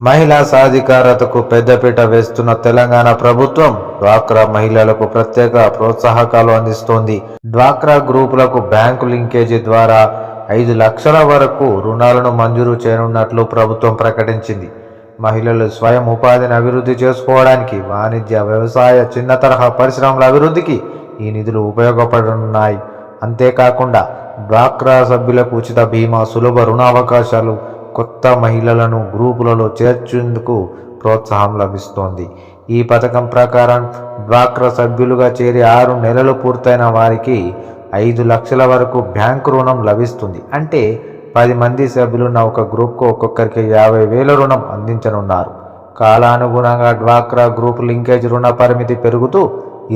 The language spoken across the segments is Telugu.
మహిళా సాధికారతకు పెద్దపీట వేస్తున్న తెలంగాణ ప్రభుత్వం డ్వాక్రా మహిళలకు ప్రత్యేక ప్రోత్సాహకాలు అందిస్తోంది. డ్వాక్రా గ్రూపులకు బ్యాంకు లింకేజీ ద్వారా ఐదు లక్షల వరకు రుణాలను మంజూరు చేయనున్నట్లు ప్రభుత్వం ప్రకటించింది. మహిళలు స్వయం ఉపాధిని అభివృద్ధి చేసుకోవడానికి వాణిజ్య వ్యవసాయ చిన్న తరహా పరిశ్రమల అభివృద్ధికి ఈ నిధులు ఉపయోగపడనున్నాయి. అంతేకాకుండా డ్వాక్రా సభ్యులకు ఉచిత బీమా సులభ రుణ అవకాశాలు కొత్త మహిళలను గ్రూపులలో చేర్చేందుకు ప్రోత్సాహం లభిస్తోంది. ఈ పథకం ప్రకారం డ్వాక్రా సభ్యులుగా చేరి ఆరు నెలలు పూర్తయిన వారికి ఐదు లక్షల వరకు బ్యాంకు రుణం లభిస్తుంది. అంటే పది మంది సభ్యులున్న ఒక గ్రూప్కు ఒక్కొక్కరికి యాభై వేల రుణం అందించనున్నారు. కాలానుగుణంగా డ్వాక్రా గ్రూప్ లింకేజ్ రుణ పరిమితి పెరుగుతూ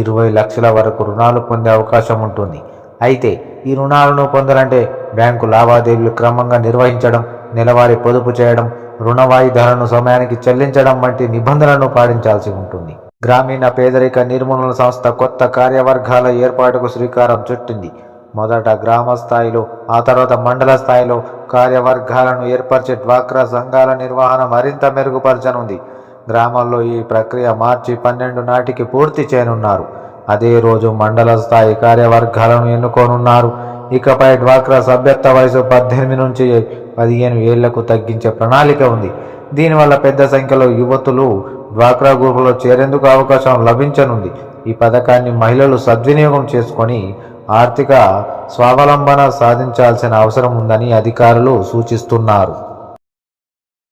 ఇరవై లక్షల వరకు రుణాలు పొందే అవకాశం ఉంటుంది. అయితే ఈ రుణాలను పొందాలంటే బ్యాంకు లావాదేవీలు క్రమంగా నిర్వహించడం నెలవారీ పొదుపు చేయడం రుణ వాయిదాలను సమయానికి చెల్లించడం వంటి నిబంధనలను పాటించాల్సి ఉంటుంది. గ్రామీణ పేదరిక నిర్మూలన సంస్థ కొత్త కార్యవర్గాల ఏర్పాటుకు శ్రీకారం చుట్టింది. మొదట గ్రామ స్థాయిలో ఆ తర్వాత మండల స్థాయిలో కార్యవర్గాలను ఏర్పరిచే డ్వాక్రా సంఘాల నిర్వహణ మరింత మెరుగుపరచనుంది. గ్రామాల్లో ఈ ప్రక్రియ మార్చి పన్నెండు నాటికి పూర్తి చేయనున్నారు. అదే రోజు మండల స్థాయి కార్యవర్గాలను ఎన్నుకోనున్నారు. ఇకపై డ్వాక్రా సభ్యత్వ వయసు పద్దెనిమిది నుంచి పదిహేను ఏళ్ళకు తగ్గించే ప్రణాళిక ఉంది. దీనివల్ల పెద్ద సంఖ్యలో యువతులు డ్వాక్రా గ్రూపులో చేరేందుకు అవకాశం లభించనుంది. ఈ పథకాన్ని మహిళలు సద్వినియోగం చేసుకొని ఆర్థిక స్వావలంబన సాధించాల్సిన అవసరం ఉందని అధికారులు సూచిస్తున్నారు.